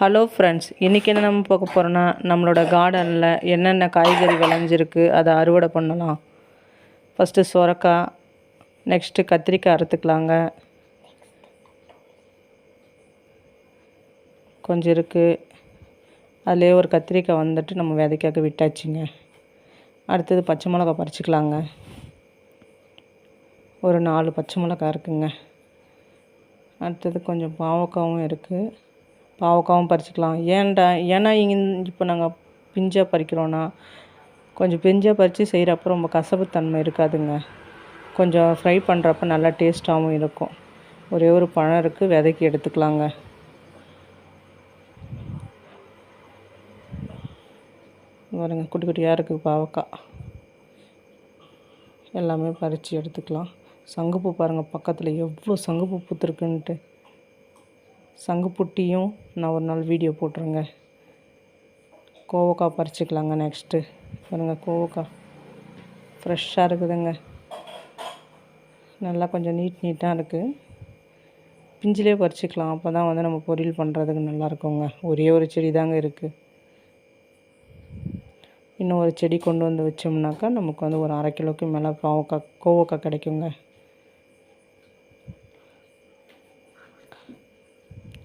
Hello friends இன்றைக்கி என்ன நம்ம பார்க்க போகிறோன்னா நம்மளோட கார்டனில் என்னென்ன காய்கறி விளைஞ்சிருக்கு அதை அறுவடை பண்ணலாம். ஃபஸ்ட்டு சொரக்காய் நெக்ஸ்ட்டு கத்திரிக்காய் அறுத்துக்கலாங்க. கொஞ்சம் இருக்குது அதிலே ஒரு கத்திரிக்காய் வந்துட்டு நம்ம விதைக்காக விட்டாச்சுங்க. அடுத்தது பச்சை மிளகா பறிச்சிக்கலாங்க. ஒரு நாலு பச்சை மிளகா இருக்குங்க. அடுத்தது கொஞ்சம் பாவக்காவும் இருக்குது பாவக்காவும் பறிச்சுக்கலாம். ஏன்டா ஏன்னா இங்கே இப்போ நாங்கள் பிஞ்சாக பறிக்கிறோன்னா கொஞ்சம் பிஞ்சாக பறித்து செய்கிறப்ப ரொம்ப கசப்புத்தன்மை இருக்காதுங்க. கொஞ்சம் ஃப்ரை பண்ணுறப்ப நல்லா டேஸ்ட்டாகவும் இருக்கும். ஒரே ஒரு பழம் இருக்குது விதைக்கி எடுத்துக்கலாங்க. பாருங்க குட்டி குட்டியாக இருக்குது பாவக்காய். எல்லாமே பறித்து எடுத்துக்கலாம். சங்குப்பூ பாருங்கள் பக்கத்தில் எவ்வளோ சங்குப்பூ பூத்துருக்குன்ட்டு. சங்குப்புட்டியும் நான் ஒரு நாள் வீடியோ போட்டுருங்க. கோவக்காய் பறிச்சிக்கலாங்க நெக்ஸ்ட்டு பாருங்கள் கோவக்காய் ஃப்ரெஷ்ஷாக இருக்குதுங்க. நல்லா கொஞ்சம் நீட் நீட்டாக இருக்குது பிஞ்சிலே பறிச்சிக்கலாம். அப்போ தான் வந்து நம்ம பொரியல் பண்ணுறதுக்கு நல்லா இருக்குங்க. ஒரே ஒரு செடி தாங்க இருக்குது இன்னும் ஒரு செடி கொண்டு வந்து வச்சோம்னாக்கா நமக்கு வந்து ஒரு அரை கிலோக்கு மேலே கோவக்காய் கோவக்காய் கிடைக்குங்க.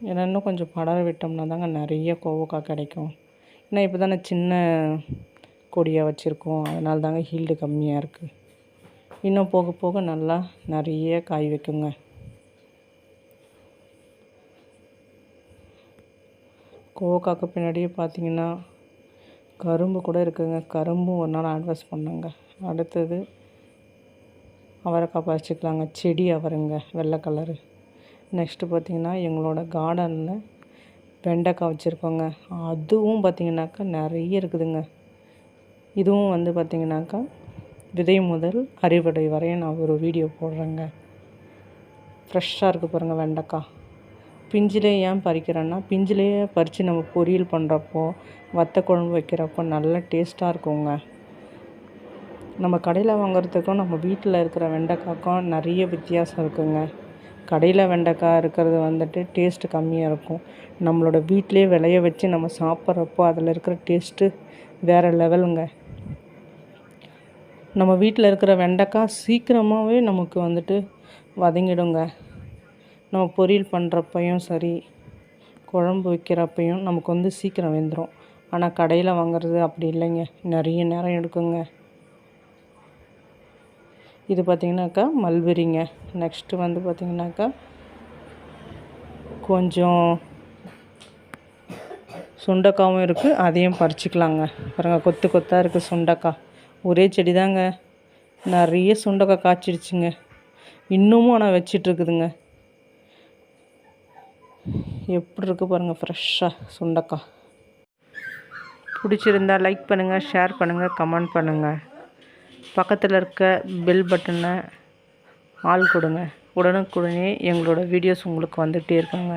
ஏன்னா இன்னும் கொஞ்சம் படர விட்டோம்னா தாங்க நிறைய கோவக்காய் கிடைக்கும். ஏன்னா இப்போ தானே சின்ன கொடியாக வச்சுருக்கோம். அதனால தாங்க ஹீல்டு கம்மியாக இருக்குது இன்னும் போக போக நல்லா நிறைய காய் வைக்குங்க. கோவக்காக்கு பின்னாடியே பார்த்தீங்கன்னா கரும்பு கூட இருக்குதுங்க கரும்பும் ஒரு நாள் அட்வைஸ் பண்ணாங்க. அடுத்தது அவரைக்காய் பறிச்சிக்கலாங்க. செடி அவருங்க. வெள்ளை கலரு நெக்ஸ்ட்டு பார்த்திங்கன்னா எங்களோட கார்டனில் வெண்டைக்காய் வச்சுருக்கோங்க. அதுவும் பார்த்திங்கனாக்கா நிறைய இருக்குதுங்க. இதுவும் வந்து பார்த்திங்கனாக்கா விதை முதல் அறுவடை வரையும் நான் ஒரு வீடியோ போடுறேங்க. ஃப்ரெஷ்ஷாக இருக்குது பாருங்கள் வெண்டைக்காய். பிஞ்சிலே ஏன் பறிக்கிறேன்னா பிஞ்சிலேயே பறித்து நம்ம பொரியல் பண்ணுறப்போ வத்த குழம்பு வைக்கிறப்போ நல்லா டேஸ்ட்டாக இருக்குங்க. நம்ம கடையில் வாங்குறதுக்கும் நம்ம வீட்டில் இருக்கிற வெண்டைக்காய்க்கும் நிறைய வித்தியாசம் இருக்குங்க. கடையில் வெண்டைக்காய் இருக்கிறது வந்துட்டு டேஸ்ட்டு கம்மியாக இருக்கும். நம்மளோட வீட்டிலே விளைய வச்சு நம்ம சாப்பிட்றப்போ அதில் இருக்கிற டேஸ்ட்டு வேறு லெவலுங்க நம்ம வீட்டில் இருக்கிற வெண்டைக்காய் சீக்கிரமாகவே நமக்கு வந்துட்டு வதங்கிடுங்க. நம்ம பொரியல் பண்ணுறப்பையும் சரி குழம்பு வைக்கிறப்பையும் நமக்கு வந்து சீக்கிரம் வெந்துடும் ஆனால் கடையில் வாங்குறது அப்படி இல்லைங்க. நிறைய நேரம் எடுக்குங்க. இது பார்த்திங்கனாக்கா மல்பெரிங்க நெக்ஸ்ட்டு வந்து பார்த்திங்கனாக்கா கொஞ்சம் சுண்டக்காவும் இருக்குது அதையும் பறிச்சிக்கலாங்க. பாருங்கள் கொத்து கொத்தாக இருக்குது சுண்டக்காய். ஒரே செடி தாங்க நிறைய சுண்டக்காய் காய்ச்சிடுச்சுங்க. இன்னமும் ஆனால் வச்சிட்ருக்குதுங்க எப்படி இருக்குது பாருங்கள் ஃப்ரெஷ்ஷாக சுண்டக்காய். பிடிச்சிருந்தா லைக் பண்ணுங்கள் ஷேர் பண்ணுங்கள் கமெண்ட் பண்ணுங்கள் பக்கத்தில் இருக்க பெல் பட்டனை ஆள் கொடுங்க. உடனுக்குடனே எங்களோட வீடியோஸ் உங்களுக்கு வந்துகிட்டே இருக்குங்க.